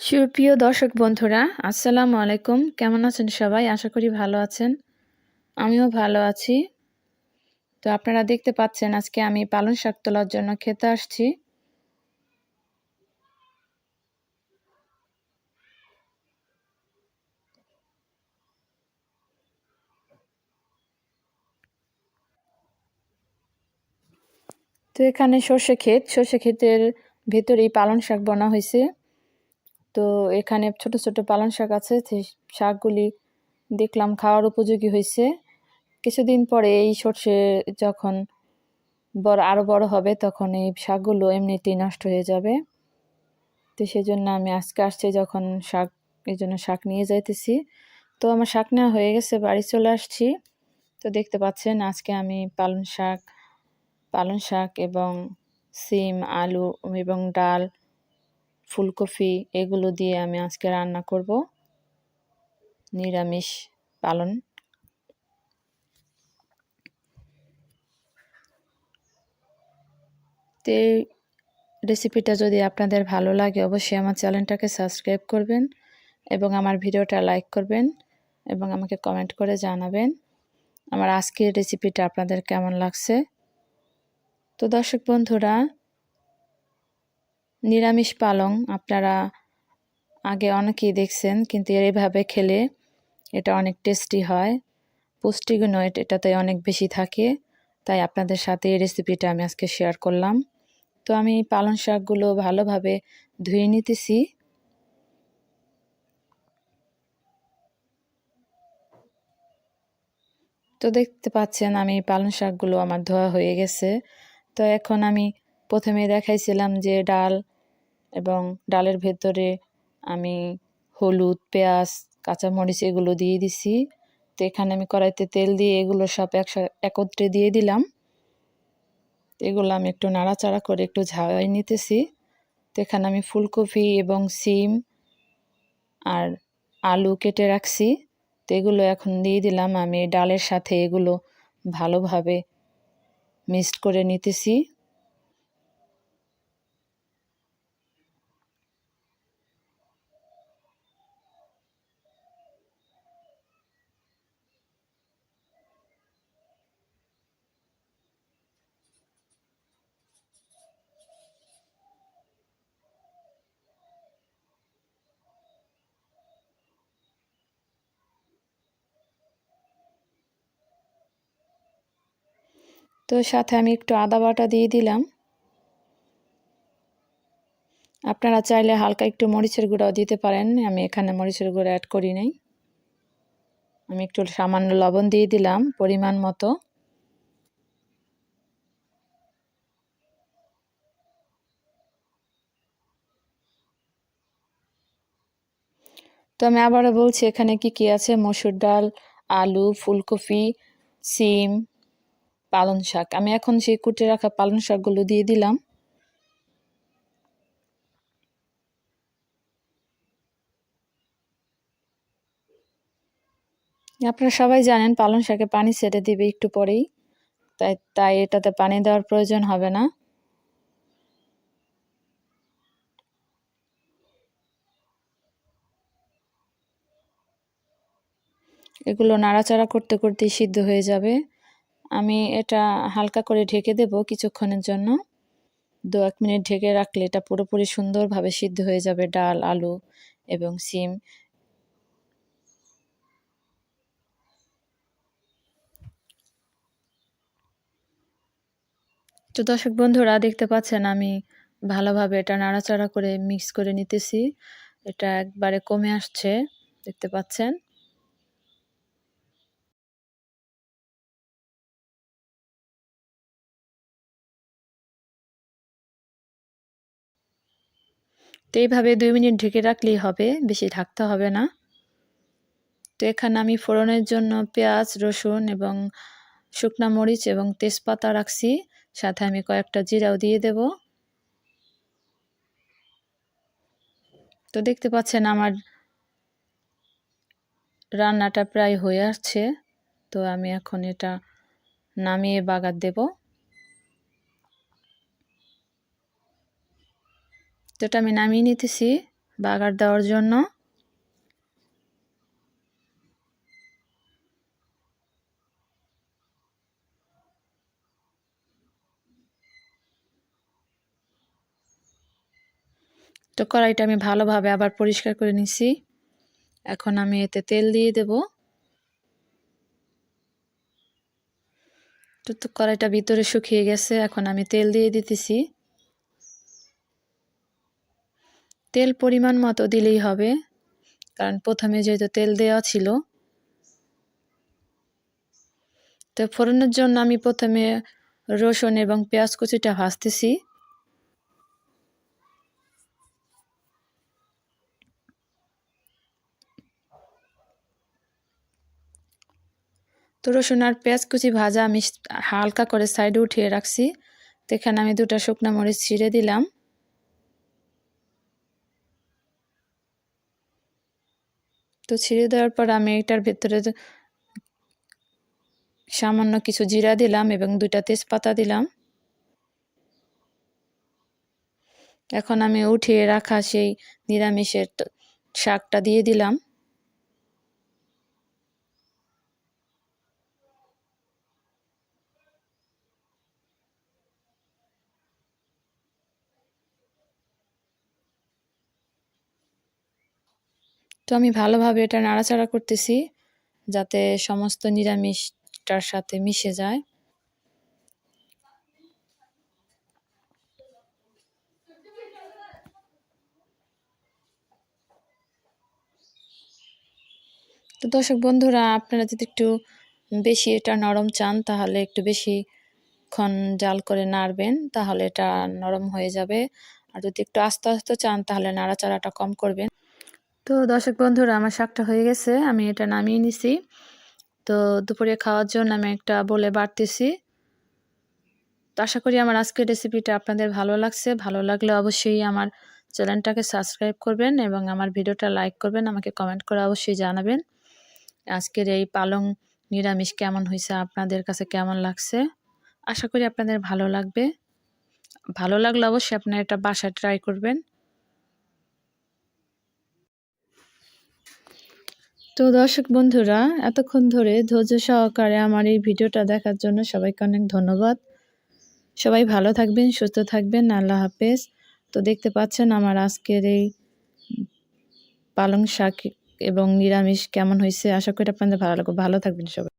সুপ্রিয় দর্শক বন্ধুরা, আসসালামু আলাইকুম। কেমন আছেন সবাই? আশা করি ভালো আছেন। আমিও ভালো আছি। তো আপনারা দেখতে পাচ্ছেন, আজকে আমি পালং শাক তোলার জন্য খেতে আসছি। তো এখানে সর্ষে ক্ষেত, সর্ষে ক্ষেতের ভেতরেই পালং শাক বোনা হয়েছে। তো এখানে ছোট ছোট পালং শাক আছে সেই শাকগুলি দেখলাম খাওয়ার উপযোগী হয়েছে। কিছুদিন পরে এই সর্ষে যখন বড় আরও বড় হবে, তখন এই শাকগুলো এমনিতেই নষ্ট হয়ে যাবে। তো সেজন্য আমি আজকে আসছি যখন শাক, এই জন্য শাক নিয়ে যাইতেছি। তো আমার শাক নেওয়া হয়ে গেছে, বাড়ি চলে আসছি। তো দেখতে পাচ্ছেন, আজকে আমি পালং শাক পালং শাক এবং সিম, আলু এবং ডাল ফুলকপি এগুলো দিয়ে আমি আজকে রান্না করব। নিরামিষ পালন। তে রেসিপিটা যদি আপনাদের ভালো লাগে, অবশ্যই আমার চ্যানেলটাকে সাবস্ক্রাইব করবেন এবং আমার ভিডিওটা লাইক করবেন এবং আমাকে কমেন্ট করে জানাবেন আমার আজকের রেসিপিটা আপনাদের কেমন লাগছে। তো দর্শক বন্ধুরা নিরামিষ পালং আপনারা আগে অনেকেই দেখছেন, কিন্তু এইভাবে খেলে এটা অনেক টেস্টি হয়। পুষ্টিগুণ এটাতে অনেক বেশি থাকে। তাই আপনাদের সাথে এই রেসিপিটা আমি আজকে শেয়ার করলাম। তো আমি পালং শাকগুলো ভালোভাবে ধুয়ে নিতেছি। তো দেখতে পাচ্ছেন আমি পালং শাকগুলো আমার ধোয়া হয়ে গেছে। তো এখন আমি প্রথমে দেখাইছিলাম যে ডাল এবং ডালের ভেতরে আমি হলুদ, পেঁয়াজ, কাঁচামরিচ এগুলো দিয়ে দিছি। তো এখানে আমি কড়াইতে তেল দিয়ে এগুলো সব একসাথে একত্রে দিয়ে দিলাম। এগুলো আমি একটু নাড়াচাড়া করে একটু ঝাড়াই নিতেছি। তো এখানে আমি ফুলকপি এবং সিম আর আলু কেটে রাখছি। তো এগুলো এখন দিয়ে দিলাম। আমি ডালের সাথে এগুলো ভালোভাবে মিক্সড করে নিতেছি। তো সাথে আমি একটু আদা বাটা দিয়ে দিলাম। আপনারা চাইলে হালকা একটু মরিচের গুঁড়াও দিতে পারেন, আমি এখানে মরিচের গুঁড়া অ্যাড করি নাই। আমি একটু সামান্য লবণ দিয়ে দিলাম পরিমাণ মতো। তো আমি আবারও বলছি, এখানে কি কি আছে? মসুর ডাল, আলু, ফুলকপি, সিম পালং শাক। আমি এখন সেই কুটে রাখা পালং শাকগুলো দিয়ে দিলাম। আপনারা সবাই জানেন পালং শাকে পানি ছেড়ে দিবে একটু পরেই। তাই তাই এটাতে পানি দেওয়ার প্রয়োজন হবে না। এগুলো নাড়াচাড়া করতে, করতেই সিদ্ধ হয়ে যাবে। আমি এটা হালকা করে ঢেকে দেব কিছুক্ষণের জন্য। দু এক মিনিট ঢেকে রাখলে এটা পুরোপুরি সুন্দরভাবে সিদ্ধ হয়ে যাবে ডাল, আলু এবং সিম। তো দর্শক বন্ধুরা, দেখতে পাচ্ছেন আমি ভালোভাবে এটা নাড়াচাড়া করে মিক্স করে নিতেছি। এটা একবারে কমে আসছে, দেখতে পাচ্ছেন। তো এইভাবে দুই মিনিট ঢেকে রাখলেই হবে, বেশি ঢাকতে হবে না। তো এখানে আমি ফোড়নের জন্য পেঁয়াজ, রসুন এবং শুকনা মরিচ এবং তেজপাতা রাখছি। সাথে আমি কয়েকটা জিরাও দিয়ে দেব। তো দেখতে পাচ্ছেন আমার রান্নাটা প্রায় হয়ে আসছে। তো আমি এখন এটা নামিয়ে বাগার দেব। তো আমি নামিয়ে নিতেছি বাগার দেওয়ার জন্য। তো কড়াইটা আমি ভালোভাবে আবার পরিষ্কার করে নিছি। এখন আমি এতে তেল দিয়ে দেব। তো তো কড়াইটা ভিতরে শুকিয়ে গেছে, এখন আমি তেল দিয়ে দিতেছি। তেল পরিমাণ মতো দিলেই হবে। কারণ প্রথমে যেহেতু তেল দেওয়া ছিল। তো ফোড়নের জন্য আমি প্রথমে রসুন এবং পেঁয়াজ কুচিটা ভাজতেছি। তো রসুন আর পেঁয়াজ কুচি ভাজা আমি হালকা করে সাইডে উঠিয়ে রাখছি। তো এখানে আমি দুটা শুকনো মরিচ ছিঁড়ে দিলাম। তো ছিঁড়ে দেওয়ার পর আমি এটার ভেতরে সামান্য কিছু জিরা দিলাম এবং দুইটা তেজপাতা দিলাম। এখন আমি উঠিয়ে রাখা সেই নিরামিষের শাকটা দিয়ে দিলাম। তো আমি ভালোভাবে এটা নাড়াচাড়া করতেছি যাতে সমস্ত নিরামিষটার সাথে মিশে যায়। তো দর্শক বন্ধুরা, আপনারা যদি একটু বেশি এটা নরম চান, তাহলে একটু বেশিক্ষণ জাল করে নাড়বেন, তাহলে এটা নরম হয়ে যাবে। আর যদি একটু আস্তে আস্তে চান, তাহলে নাড়াচাড়াটা কম করবেন। তো দর্শক বন্ধুরা, আমার শাকটা হয়ে গেছে, আমি এটা নামিয়ে নিছি। তো দুপুরে খাওয়ার জন্য আমি একটা বলে বাড়তেছি তো আশা করি আমার আজকের রেসিপিটা আপনাদের ভালো লাগছে। ভালো লাগলে অবশ্যই আমার চ্যানেলটাকে সাবস্ক্রাইব করবেন এবং আমার ভিডিওটা লাইক করবেন, আমাকে কমেন্ট করে অবশ্যই জানাবেন। আজকের এই পালং নিরামিষ কেমন হয়েছে, আপনাদের কাছে কেমন লাগছে? আশা করি আপনাদের ভালো লাগবে। ভালো লাগলে অবশ্যই আপনারা এটা বাসায় ট্রাই করবেন। তো দর্শক বন্ধুরা, এতক্ষণ ধরে ধৈর্য সহকারে আমার এই ভিডিওটা দেখার জন্য সবাইকে অনেক ধন্যবাদ। সবাই ভালো থাকবেন, সুস্থ থাকবেন, আল্লাহ হাফেজ। তো দেখতে পাচ্ছেন আমার আজকের এই পালং শাক এবং নিরামিষ কেমন হয়েছে? আশা করি আপনাদের ভালো লাগবে। ভালো থাকবেন সবাই।